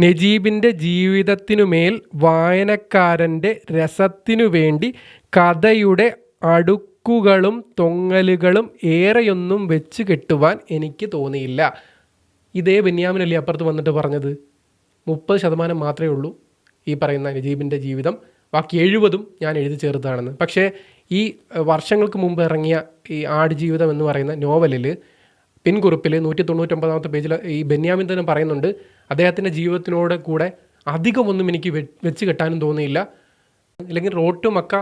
നജീബിന്റെ ജീവിതത്തിനുമേൽ വായനക്കാരന്റെ രസത്തിനു വേണ്ടി കഥയുടെ അടുക്കുകളും തൊങ്ങലുകളും ഏറെയൊന്നും വെച്ച് കെട്ടുവാൻ എനിക്ക് തോന്നിയില്ല. ഇതേ ബെന്യാമിനല്ലേ അപ്പുറത്ത് വന്നിട്ട് പറഞ്ഞത്? മുപ്പത് ശതമാനം മാത്രമേ ഉള്ളൂ ഈ പറയുന്ന നജീബിന്റെ ജീവിതം. ബാക്കി എഴുപതും ഞാൻ എഴുതി ചേർത്തതാണെന്ന്. പക്ഷേ ഈ വർഷങ്ങൾക്ക് മുമ്പ് ഇറങ്ങിയ ഈ ആടുജീവിതം എന്ന് പറയുന്ന നോവലിൽ പിൻകുറിപ്പിൽ നൂറ്റി തൊണ്ണൂറ്റൊമ്പതാമത്തെ പേജിൽ ഈ ബെന്യാമിൻ തന്നെ പറയുന്നുണ്ട് അദ്ദേഹത്തിന്റെ ജീവിതത്തിനോട് കൂടെ അധികമൊന്നും എനിക്ക് വെച്ച് കെട്ടാനും തോന്നിയില്ല അല്ലെങ്കിൽ റോട്ട് മക്ക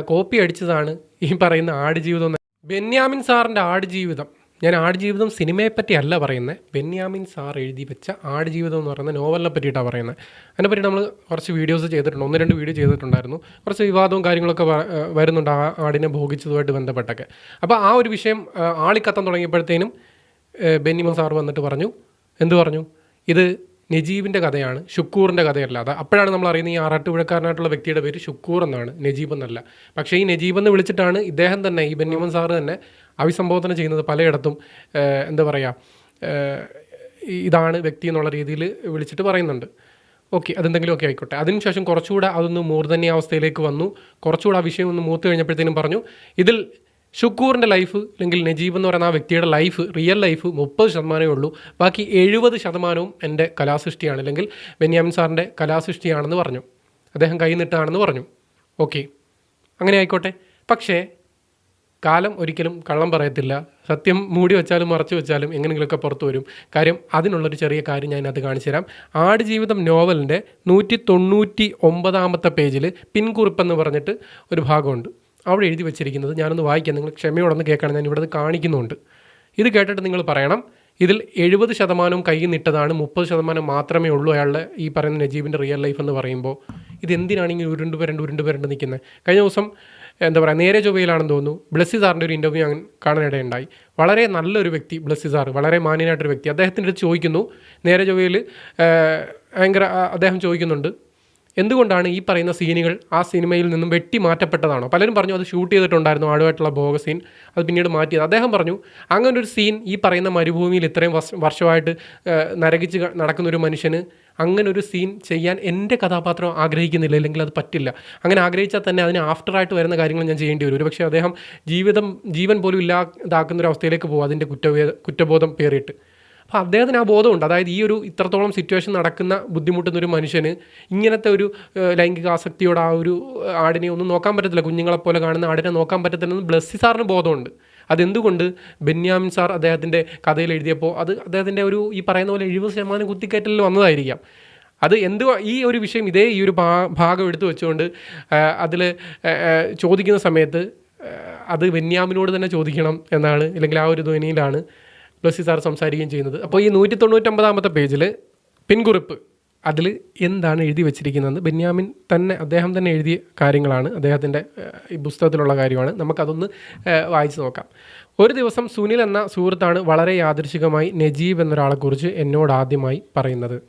കോപ്പി അടിച്ചതാണ് ഈ പറയുന്ന ആടുജീവിതം. ബെന്യാമിൻ സാറിന്റെ ആടുജീവിതം ഞാൻ ആടുജീവിതം സിനിമയെ പറ്റി അല്ല പറയുന്നത്. ബെന്യാമിൻ സാർ എഴുതി വെച്ച ആടുജീവിതം എന്ന് പറയുന്ന നോവലിനെ പറ്റിയിട്ടാണ് പറയുന്നത്. അതിനെപ്പറ്റി നമ്മൾ കുറച്ച് വീഡിയോസ് ചെയ്തിട്ടുണ്ട്. ഒന്ന് രണ്ട് വീഡിയോ ചെയ്തിട്ടുണ്ടായിരുന്നു. കുറച്ച് വിവാദവും കാര്യങ്ങളൊക്കെ വരുന്നുണ്ട് ആ ആടിനെ ഭോഗിച്ചതുമായിട്ട് ബന്ധപ്പെട്ടൊക്കെ. അപ്പോൾ ആ ഒരു വിഷയം ആളിക്കത്തം തുടങ്ങിയപ്പോഴത്തേനും ബെന്നിമ സാർ വന്നിട്ട് പറഞ്ഞു എന്ത് പറഞ്ഞു? ഇത് നജീബിന്റെ കഥയാണ്. ഷുക്കൂറിന്റെ കഥയല്ല. അത് അപ്പോഴാണ് നമ്മൾ അറിയുന്നത് ഈ ആറാട്ടുപുഴക്കാരനായിട്ടുള്ള വ്യക്തിയുടെ പേര് ഷുക്കൂർ എന്നാണ്. നജീബ് എന്നല്ല. പക്ഷേ ഈ നജീബ് എന്ന് വിളിച്ചിട്ടാണ് ഇദ്ദേഹം തന്നെ ഈ ബെന്നിമൻ സാറ് തന്നെ അഭിസംബോധന ചെയ്യുന്നത് പലയിടത്തും എന്താ പറയുക ഇതാണ് വ്യക്തി എന്നുള്ള രീതിയിൽ വിളിച്ചിട്ട് പറയുന്നുണ്ട്. ഓക്കെ അതെന്തെങ്കിലും ഒക്കെ ആയിക്കോട്ടെ. അതിനുശേഷം കുറച്ചുകൂടെ അതൊന്ന് മൂർധന്യ അവസ്ഥയിലേക്ക് വന്നു. കുറച്ചുകൂടെ ആ വിഷയം ഒന്ന് മൂത്ത് കഴിഞ്ഞപ്പോഴത്തേനും പറഞ്ഞു ഇതിൽ ഷുക്കൂറിന്റെ ലൈഫ് അല്ലെങ്കിൽ നജീബ് എന്ന് പറയുന്ന ആ വ്യക്തിയുടെ ലൈഫ് റിയൽ ലൈഫ് മുപ്പത് ശതമാനമേ ഉള്ളൂ. ബാക്കി എഴുപത് ശതമാനവും എന്റെ കലാസൃഷ്ടിയാണ് അല്ലെങ്കിൽ ബെന്യാമിൻ സാറിന്റെ കലാസൃഷ്ടിയാണെന്ന് പറഞ്ഞു. അദ്ദേഹം കൈനിട്ടാണെന്ന് പറഞ്ഞു. ഓക്കെ അങ്ങനെ ആയിക്കോട്ടെ. പക്ഷേ കാലം ഒരിക്കലും കള്ളം പറയത്തില്ല. സത്യം മൂടി വെച്ചാലും മറച്ചു വെച്ചാലും എങ്ങനെയെങ്കിലുമൊക്കെ പുറത്തു വരും. കാര്യം അതിനുള്ളൊരു ചെറിയ കാര്യം ഞാൻ അത് കാണിച്ചു തരാം. ആടുജീവിതം നോവലിന്റെ നൂറ്റി തൊണ്ണൂറ്റി ഒമ്പതാമത്തെ പേജിൽ പിൻകുറിപ്പെന്ന് പറഞ്ഞിട്ട് ഒരു ഭാഗമുണ്ട്. അവിടെ എഴുതി വെച്ചിരിക്കുന്നത് ഞാനൊന്ന് വായിക്കാം. നിങ്ങൾ ക്ഷമയോടൊന്ന് കേൾക്കണം. ഞാൻ ഇവിടെ കാണിക്കുന്നുണ്ട്. ഇത് കേട്ടിട്ട് നിങ്ങൾ പറയണം. ഇതിൽ എഴുപത് ശതമാനവും കൈ നിട്ടതാണ്. മുപ്പത് ശതമാനം മാത്രമേ ഉള്ളൂ അയാളുടെ ഈ പറയുന്ന നജീബിന്റെ റിയൽ ലൈഫ് എന്ന് പറയുമ്പോൾ. ഇത് എന്തിനാണ് ഇങ്ങനെ ഉരുണ്ട് നിൽക്കുന്നത്? കഴിഞ്ഞ ദിവസം എന്താ പറയുക നേരെ ചൊവ്വയിലാണെന്ന് തോന്നുന്നു. ബ്ലസ്സി സാറിന്റെ ഒരു ഇന്റർവ്യൂ ഞാൻ കാണാനിടയുണ്ടായി. വളരെ നല്ലൊരു വ്യക്തി ബ്ലസ്സി സാർ വളരെ മാന്യനായിട്ടൊരു വ്യക്തി. അദ്ദേഹത്തിന്റെ അടുത്ത് ചോദിക്കുന്നു. നേരെ ചൊവ്വയിൽ ഭയങ്കര അദ്ദേഹം ചോദിക്കുന്നുണ്ട്. എന്തുകൊണ്ടാണ് ഈ പറയുന്ന സീനുകൾ ആ സിനിമയിൽ നിന്നും വെട്ടി മാറ്റപ്പെട്ടതാണോ? പലരും പറഞ്ഞു അത് ഷൂട്ട് ചെയ്തിട്ടുണ്ടായിരുന്നു ആടുമായിട്ടുള്ള ഭോഗ സീൻ. അത് പിന്നീട് മാറ്റിയത്. അദ്ദേഹം പറഞ്ഞു അങ്ങനെ ഒരു സീൻ ഈ പറയുന്ന മരുഭൂമിയിൽ ഇത്രയും വർഷ- വർഷമായിട്ട് നരകിച്ച് നടക്കുന്ന ഒരു മനുഷ്യന് അങ്ങനെ ഒരു സീൻ ചെയ്യാൻ എന്റെ കഥാപാത്രം ആഗ്രഹിക്കുന്നില്ല അല്ലെങ്കിൽ അത് പറ്റില്ല. അങ്ങനെ ആഗ്രഹിച്ചാൽ തന്നെ അതിന് ആഫ്റ്ററായിട്ട് വരുന്ന കാര്യങ്ങൾ ഞാൻ ചെയ്യേണ്ടി വരും. ഒരുപക്ഷെ അദ്ദേഹം ജീവിതം ജീവൻ പോലും ഇല്ലാതാക്കുന്ന ഒരു അവസ്ഥയിലേക്ക് പോകും അതിന്റെ കുറ്റവേ കുറ്റബോധം പേറിയിട്ട്. അപ്പോൾ അദ്ദേഹത്തിന് ആ ബോധമുണ്ട്. അതായത് ഈ ഒരു ഇത്രത്തോളം സിറ്റുവേഷൻ നടക്കുന്ന ബുദ്ധിമുട്ടുന്ന ഒരു മനുഷ്യന് ഇങ്ങനത്തെ ഒരു ലൈംഗിക ആസക്തിയോട് ആ ഒരു ആടിനെ ഒന്നും നോക്കാൻ പറ്റത്തില്ല. കുഞ്ഞുങ്ങളെപ്പോലെ കാണുന്ന ആടിനെ നോക്കാൻ പറ്റത്തില്ലെന്ന് ബ്ലസ്സി സാറിന് ബോധമുണ്ട്. അതെന്തുകൊണ്ട് ബെന്യാമിൻ സാർ അദ്ദേഹത്തിന്റെ കഥയിൽ എഴുതിയപ്പോൾ അത് അദ്ദേഹത്തിന്റെ ഒരു ഈ പറയുന്ന പോലെ എഴുപത് ശതമാനം കുത്തിക്കയറ്റലിൽ വന്നതായിരിക്കാം. അത് എന്ത് ഈ ഒരു വിഷയം ഇതേ ഈ ഒരു ഭാഗം എടുത്തു വെച്ചുകൊണ്ട് അതിൽ ചോദിക്കുന്ന സമയത്ത് അത് ബെന്യാമിനോട് തന്നെ ചോദിക്കണം എന്നാണ് അല്ലെങ്കിൽ ആ ഒരു ധ്വനിയിലാണ് ബ്ലസ്സി സാർ സംസാരിക്കുകയും ചെയ്യുന്നത്. അപ്പോൾ ഈ നൂറ്റി തൊണ്ണൂറ്റൊമ്പതാമത്തെ പേജിൽ പിൻകുറിപ്പ്. അതിൽ എന്താണ് എഴുതി വെച്ചിരിക്കുന്നത്? ബെന്യാമിൻ തന്നെ അദ്ദേഹം തന്നെ എഴുതിയ കാര്യങ്ങളാണ്. അദ്ദേഹത്തിന്റെ ഈ പുസ്തകത്തിലുള്ള കാര്യമാണ്. നമുക്കതൊന്ന് വായിച്ചു നോക്കാം. ഒരു ദിവസം സുനിൽ എന്ന സുഹൃത്താണ് വളരെ യാദൃശികമായി നജീബ് എന്നൊരാളെക്കുറിച്ച് എന്നോട് ആദ്യമായി പറയുന്നത്.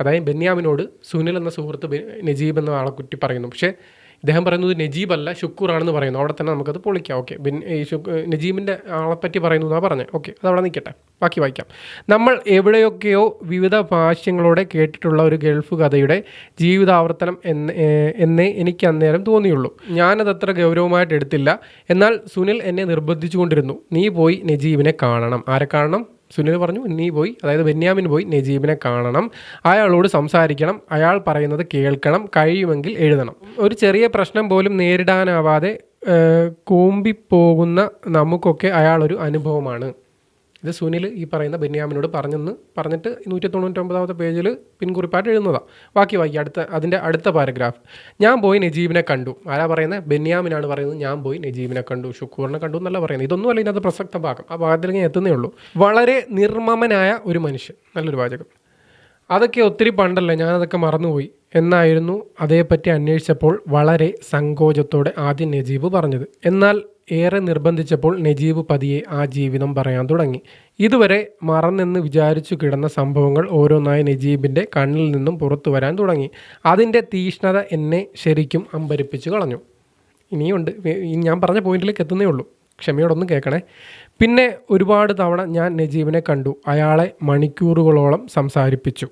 അതായത് ബെന്യാമിനോട് സുനിൽ എന്ന സുഹൃത്ത് നജീബ് എന്ന ആളെ കുറ്റി പറയുന്നു. പക്ഷേ ഇദ്ദേഹം പറയുന്നത് നജീബ് അല്ല ഷുക്കൂർ ആണെന്ന് പറയുന്നു. അവിടെ തന്നെ നമുക്കത് പൊളിക്കാം. ഓക്കെ. ബിൻ ഈ ഷുക്ക് നജീബിന്റെ ആളെപ്പറ്റി പറയുന്നു എന്നാണ് പറഞ്ഞത് ഓക്കെ. അവിടെ നിൽക്കട്ടെ. ബാക്കി വായിക്കാം. നമ്മൾ എവിടെയൊക്കെയോ വിവിധ ഭാഷ്യങ്ങളോടെ കേട്ടിട്ടുള്ള ഒരു ഗൾഫ് കഥയുടെ ജീവിതാവർത്തനം എന്ന് എന്നേ എനിക്ക് അന്നേരം തോന്നിയുള്ളൂ. ഞാനതത്ര ഗൗരവമായിട്ട് എടുത്തില്ല എന്നാൽ സുനിൽ എന്നെ നിർബന്ധിച്ചുകൊണ്ടിരുന്നു. നീ പോയി നജീബിനെ കാണണം. ആരെ കാണണം? സുനിൽ പറഞ്ഞു നീ പോയി. അതായത് ബെന്യാമിൻ പോയി നജീബിനെ കാണണം. അയാളോട് സംസാരിക്കണം. അയാൾ പറയുന്നത് കേൾക്കണം കഴിയുമെങ്കിൽ എഴുതണം. ഒരു ചെറിയ പ്രശ്നം പോലും നേരിടാനാവാതെ കൂമ്പിപ്പോകുന്ന നമുക്കൊക്കെ അയാളൊരു അനുഭവമാണ്. ഇത് സുനിൽ ഈ പറയുന്ന ബെന്യാമിനോട് പറഞ്ഞെന്ന് പറഞ്ഞിട്ട് നൂറ്റി തൊണ്ണൂറ്റൊമ്പതാമത്തെ പേജിൽ പിൻകുറിപ്പായിട്ട് എഴുതുന്നതാണ് ബാക്കി വായിക്കുക അടുത്ത അതിന്റെ അടുത്ത പാരഗ്രാഫ്. ഞാൻ പോയി നജീബിനെ കണ്ടു. ആരാ പറയുന്നത്? ബെന്യാമിനാണ് പറയുന്നത്. ഞാൻ പോയി നജീബിനെ കണ്ടു. ഷുക്കൂറിനെ കണ്ടു എന്നല്ല പറയുന്നത്. ഇതൊന്നും അല്ല ഇതിനകത്ത് പ്രസക്ത ഭാഗം. ആ ഭാഗത്തിൽ ഞാൻ എത്തുന്നേ ഉള്ളൂ. വളരെ നിർമ്മമനായ ഒരു മനുഷ്യൻ. നല്ലൊരു വാചകം. അതൊക്കെ ഒത്തിരി പണ്ടല്ലേ? ഞാനതൊക്കെ മറന്നുപോയി. എന്നായിരുന്നു അതേപ്പറ്റി അന്വേഷിച്ചപ്പോൾ വളരെ സങ്കോചത്തോടെ ആദ്യം നജീബ് പറഞ്ഞത്. എന്നാൽ ഏറെ നിർബന്ധിച്ചപ്പോൾ നജീബ് പതിയെ ആ ജീവിതം പറയാൻ തുടങ്ങി. ഇതുവരെ മറന്നെന്ന് വിചാരിച്ചു കിടന്ന സംഭവങ്ങൾ ഓരോന്നായി നജീബിന്റെ കണ്ണിൽ നിന്നും പുറത്തു വരാൻ തുടങ്ങി. അതിന്റെ തീഷ്ണത എന്നെ ശരിക്കും അമ്പരിപ്പിച്ചു കളഞ്ഞു. ഇനിയുണ്ട്. ഞാൻ പറഞ്ഞ പോയിന്റിലേക്ക് എത്തുന്നേ ഉള്ളൂ. ക്ഷമയോടൊന്നും കേൾക്കണേ. പിന്നെ ഒരുപാട് തവണ ഞാൻ നജീബിനെ കണ്ടു. അയാളെ മണിക്കൂറുകളോളം സംസാരിപ്പിച്ചു.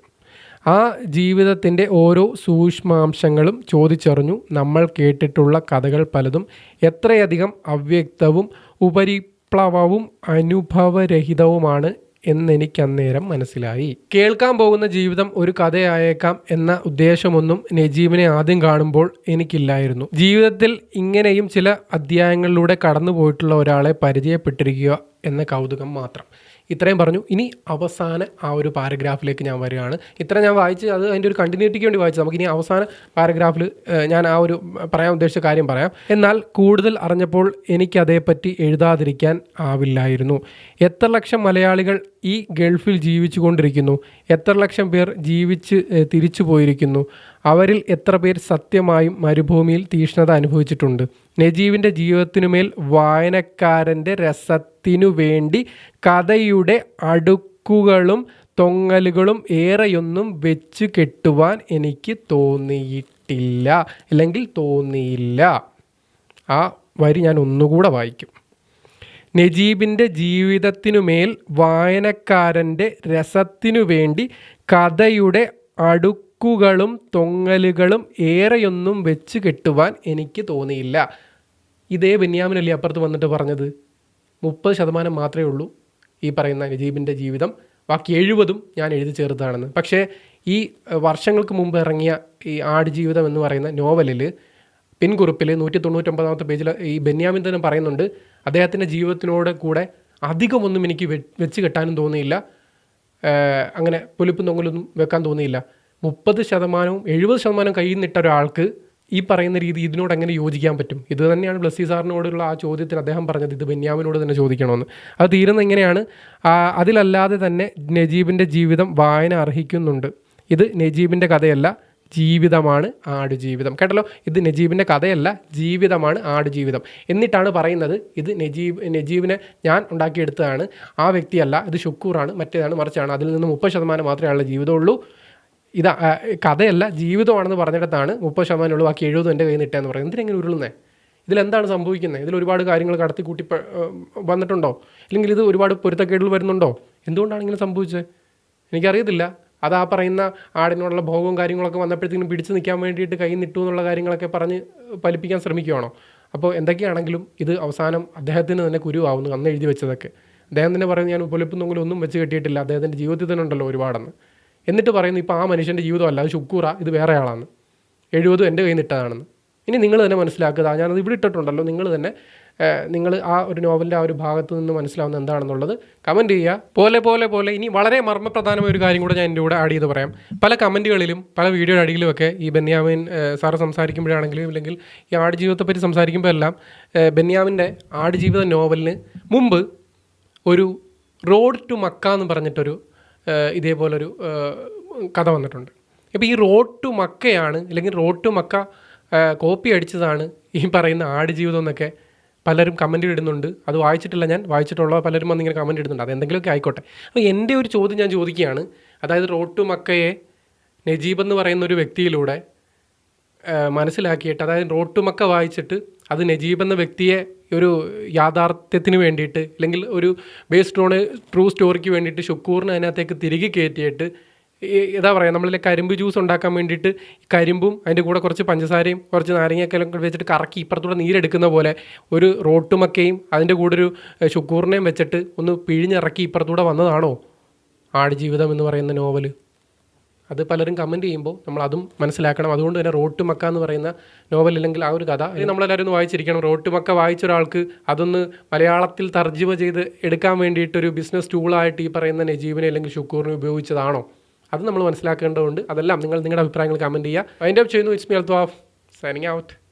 ആ ജീവിതത്തിന്റെ ഓരോ സൂക്ഷ്മാംശങ്ങളും ചോദിച്ചറിഞ്ഞു നമ്മൾ കേട്ടിട്ടുള്ള കഥകൾ പലതും എത്രയധികം അവ്യക്തവും ഉപരിപ്ലവവും അനുഭവരഹിതവുമാണ് എന്നെനിക്കന്നേരം മനസ്സിലായി. കേൾക്കാൻ പോകുന്ന ജീവിതം ഒരു കഥയായേക്കാം എന്ന ഉദ്ദേശമൊന്നും നജീബിനെ ആദ്യം കാണുമ്പോൾ എനിക്കില്ലായിരുന്നു. ജീവിതത്തിൽ ഇങ്ങനെയും ചില അധ്യായങ്ങളിലൂടെ കടന്നു പോയിട്ടുള്ള ഒരാളെ പരിചയപ്പെട്ടിരിക്കുക എന്ന കൗതുകം മാത്രം. ഇത്രയും പറഞ്ഞു. ഇനി അവസാന ആ ഒരു പാരഗ്രാഫിലേക്ക് ഞാൻ വരികയാണ്. ഇത്ര ഞാൻ വായിച്ച് അത് അതിന്റെ ഒരു കണ്ടിന്യൂറ്റിക്ക് വേണ്ടി വായിച്ചു നമുക്കിനി അവസാന പാരഗ്രാഫിൽ ഞാൻ ആ ഒരു പറയാൻ ഉദ്ദേശിച്ച കാര്യം പറയാം. എന്നാൽ കൂടുതൽ അറിഞ്ഞപ്പോൾ എനിക്കതേപ്പറ്റി എഴുതാതിരിക്കാൻ ആവില്ലായിരുന്നു. എത്ര ലക്ഷം മലയാളികൾ ഈ ഗൾഫിൽ ജീവിച്ചു കൊണ്ടിരിക്കുന്നു എത്ര ലക്ഷം പേർ ജീവിച്ച് തിരിച്ചു പോയിരിക്കുന്നു അവരിൽ എത്ര പേർ സത്യമായും മരുഭൂമിയിൽ തീഷ്ണത അനുഭവിച്ചിട്ടുണ്ട്. നജീബിന്റെ ജീവിതത്തിനുമേൽ വായനക്കാരന്റെ രസത്തിനു വേണ്ടി കഥയുടെ അടുക്കുകളും തൊങ്ങലുകളും ഏറെയൊന്നും വെച്ച് കെട്ടുവാൻ എനിക്ക് തോന്നിയിട്ടില്ല. അല്ലെങ്കിൽ തോന്നിയില്ല. ആ വരി ഞാൻ ഒന്നുകൂടെ വായിക്കും. നജീബിന്റെ ജീവിതത്തിനുമേൽ വായനക്കാരന്റെ രസത്തിനു വേണ്ടി കഥയുടെ അടുക്കുകളും തൊങ്ങലുകളും ഏറെയൊന്നും വെച്ച് കെട്ടുവാൻ എനിക്ക് തോന്നിയില്ല. ഇതേ ബെന്യാമിനല്ലേ അപ്പുറത്ത് വന്നിട്ട് പറഞ്ഞത്? മുപ്പത് ശതമാനം മാത്രമേ ഉള്ളൂ ഈ പറയുന്ന നജീബിന്റെ ജീവിതം. ബാക്കി എഴുപതും ഞാൻ എഴുതി ചേർത്തതാണെന്ന്. പക്ഷേ ഈ വർഷങ്ങൾക്ക് മുമ്പ് ഇറങ്ങിയ ഈ ആടുജീവിതം എന്ന് പറയുന്ന നോവലിൽ പിൻകുറിപ്പിൽ നൂറ്റി തൊണ്ണൂറ്റൊമ്പതാമത്തെ പേജിൽ ഈ ബെന്യാമിൻ തന്നെ പറയുന്നുണ്ട് അദ്ദേഹത്തിന്റെ ജീവിതത്തിനോട് കൂടെ അധികമൊന്നും എനിക്ക് വെച്ച് കെട്ടാനും തോന്നിയില്ല. അങ്ങനെ പുലിപ്പും തൊങ്ങലൊന്നും വെക്കാൻ തോന്നിയില്ല. മുപ്പത് ശതമാനവും എഴുപത് ശതമാനം കയ്യിൽ നിന്നിട്ട ഒരാൾക്ക് ഈ പറയുന്ന രീതി ഇതിനോട് എങ്ങനെ യോജിക്കാൻ പറ്റും? ഇത് തന്നെയാണ് ബ്ലസ്സി സാറിനോടുള്ള ആ ചോദ്യത്തിൽ അദ്ദേഹം പറഞ്ഞത്. ഇത് ബെന്യാമിനോട് തന്നെ ചോദിക്കണമെന്ന്. അത് തീരുന്ന എങ്ങനെയാണ്? അതിലല്ലാതെ തന്നെ നജീബിന്റെ ജീവിതം വായന അർഹിക്കുന്നുണ്ട്. ഇത് നജീബിന്റെ കഥയല്ല ജീവിതമാണ് ആടുജീവിതം കേട്ടല്ലോ? ഇത് നജീബിന്റെ കഥയല്ല ജീവിതമാണ് ആടുജീവിതം എന്നിട്ടാണ് പറയുന്നത് ഇത് നജീബ് നജീബിനെ ഞാൻ ഉണ്ടാക്കിയെടുത്തതാണ്. ആ വ്യക്തിയല്ല ഇത് ഷുക്കൂറാണ് മറ്റേതാണ് മറിച്ചാണ്. അതിൽ നിന്ന് മുപ്പത് ശതമാനം മാത്രമേ ആളുടെ ജീവിതമുള്ളൂ. ഇത് കഥയല്ല ജീവിതമാണെന്ന് പറഞ്ഞിടത്താണ് മുപ്പത് ശതമാനം ഉള്ളു ബാക്കി എഴുപതും എന്റെ കയ്യിൽ നിന്ന് ഇട്ടാന്ന് പറയുന്നത്. എന്തിനെങ്ങനെ ഉരുളുന്നേ? ഇതിലെന്താണ് സംഭവിക്കുന്നത് ഇതിൽ ഒരുപാട് കാര്യങ്ങൾ കടത്തി കൂട്ടി വന്നിട്ടുണ്ടോ? അല്ലെങ്കിൽ ഇത് ഒരുപാട് പൊരുത്തക്കേടുകൾ വരുന്നുണ്ടോ? എന്തുകൊണ്ടാണ് ഇങ്ങനെ സംഭവിച്ചത് എനിക്കറിയത്തില്ല. അത് ആ പറയുന്ന ആടിനോടുള്ള ഭോഗവും കാര്യങ്ങളൊക്കെ വന്നപ്പോഴത്തേക്കും പിടിച്ചു നിൽക്കാൻ വേണ്ടിയിട്ട് കൈ നിട്ടു എന്നുള്ള കാര്യങ്ങളൊക്കെ പറഞ്ഞ് പലിപ്പിക്കാൻ ശ്രമിക്കുകയാണോ അപ്പോൾ എന്തൊക്കെയാണെങ്കിലും ഇത് അവസാനം അദ്ദേഹത്തിന് തന്നെ കുരുവാവുന്നു അന്ന് എഴുതി വെച്ചതൊക്കെ. അദ്ദേഹം തന്നെ പറയുന്നത് ഞാൻ പൊലിപ്പും ഒന്നും വെച്ച് കെട്ടിയിട്ടില്ല. അദ്ദേഹത്തിന്റെ ജീവിതത്തിൽ തന്നെ ഉണ്ടല്ലോ ഒരുപാടെന്ന്. എന്നിട്ട് പറയുന്നു ഇപ്പോൾ ആ മനുഷ്യന്റെ ജീവിതമല്ല അത് ശുക്കൂറ ഇത് വേറെ ആളാണ് എഴുപതും എന്റെ കയ്യിൽ നിന്നിട്ടതാണെന്ന് ഇനി നിങ്ങൾ തന്നെ മനസ്സിലാക്കുക ഞാനത് ഇവിടെ ഇട്ടിട്ടുണ്ടല്ലോ നിങ്ങൾ തന്നെ നിങ്ങൾ ആ ഒരു നോവലിന്റെ ആ ഒരു ഭാഗത്ത് നിന്ന് മനസ്സിലാവുന്ന എന്താണെന്നുള്ളത് കമന്റ് ചെയ്യുക. പോലെ പോലെ പോലെ ഇനി വളരെ മർമ്മപ്രധാനമായ ഒരു കാര്യം കൂടെ ഞാൻ എന്റെ കൂടെ ആഡ് ചെയ്ത് പറയാം. പല കമന്റുകളിലും പല വീഡിയോയുടെ അടിയിലുമൊക്കെ ഈ ബെന്യാമിൻ സാറ് സംസാരിക്കുമ്പോഴാണെങ്കിലും ഇല്ലെങ്കിൽ ഈ ആടുജീവിതത്തെ പറ്റി സംസാരിക്കുമ്പോൾ എല്ലാം ഏഹ്, ബെന്യാമിന്റെ ആടുജീവിത നോവലിന് മുമ്പ് ഒരു റോഡ് ടു മക്ക എന്ന് പറഞ്ഞിട്ടൊരു ഇതേപോലൊരു കഥ വന്നിട്ടുണ്ട്. അപ്പോൾ ഈ റോഡ് ടു മക്കയാണ് അല്ലെങ്കിൽ റോഡ് ടു മക്ക കോപ്പി അടിച്ചതാണ് ഈ പറയുന്ന ആടുജീവിതം എന്നൊക്കെ പലരും കമന്റ് ഇടുന്നുണ്ട്. അത് വായിച്ചിട്ടില്ല ഞാൻ വായിച്ചിട്ടുള്ള പലരും വന്നിങ്ങനെ കമന്റ് ഇടുന്നുണ്ട്. അത് എന്തെങ്കിലുമൊക്കെ ആയിക്കോട്ടെ. അപ്പോൾ എന്റെ ഒരു ചോദ്യം ഞാൻ ചോദിക്കുകയാണ്. അതായത് റോഡ് ടു മക്കയെ നജീബ് എന്ന് പറയുന്ന ഒരു വ്യക്തിയിലൂടെ മനസ്സിലാക്കിയിട്ട് അതായത് റോട്ടുമക്ക വായിച്ചിട്ട് അത് നജീബ് എന്ന വ്യക്തിയെ ഒരു യാഥാർത്ഥ്യത്തിന് വേണ്ടിയിട്ട് അല്ലെങ്കിൽ ഒരു ബേസ്ഡ് ഓൺ ട്രൂ സ്റ്റോറിക്ക് വേണ്ടിയിട്ട് ഷുക്കൂറിനെ അതിനകത്തേക്ക് തിരികെ കയറ്റിയിട്ട് എന്താ പറയുക നമ്മളിലെ കരിമ്പ് ജ്യൂസ് ഉണ്ടാക്കാൻ വേണ്ടിയിട്ട് കരിമ്പും അതിന്റെ കൂടെ കുറച്ച് പഞ്ചസാരയും കുറച്ച് നാരങ്ങയൊക്കെ വെച്ചിട്ട് കറക്കി ഇപ്പുറത്തൂടെ നീരെടുക്കുന്ന പോലെ ഒരു റോട്ടുമക്കയും അതിന്റെ കൂടെ ഒരു ഷുക്കൂറിനെയും വെച്ചിട്ട് ഒന്ന് പിഴിഞ്ഞിറക്കി ഇപ്പുറത്തൂടെ വന്നതാണോ ആടുജീവിതം എന്ന് പറയുന്ന നോവൽ? അത് പലരും കമന്റ് ചെയ്യുമ്പോൾ നമ്മൾ അതും മനസ്സിലാക്കണം. അതുകൊണ്ട് തന്നെ റോട്ട് മക്ക എന്ന് പറയുന്ന നോവൽ അല്ലെങ്കിൽ ആ ഒരു കഥ നമ്മളെല്ലാവരും ഒന്ന് വായിച്ചിരിക്കണം. റോട്ട് മക്ക വായിച്ച ഒരാൾക്ക് അതൊന്ന് മലയാളത്തിൽ തർജിമ ചെയ്ത് എടുക്കാൻ വേണ്ടിയിട്ടൊരു ബിസിനസ് ടൂളായിട്ട് ഈ പറയുന്ന നജീബിനെ അല്ലെങ്കിൽ ഷുക്കൂറിനെ ഉപയോഗിച്ചതാണോ? അത് നമ്മൾ മനസ്സിലാക്കേണ്ടതുണ്ട്. അതെല്ലാം നിങ്ങൾ നിങ്ങളുടെ അഭിപ്രായങ്ങൾ കമന്റ് ചെയ്യുക. അതിന്റെ ചെയ്യുന്നു. It's me Althaf signing out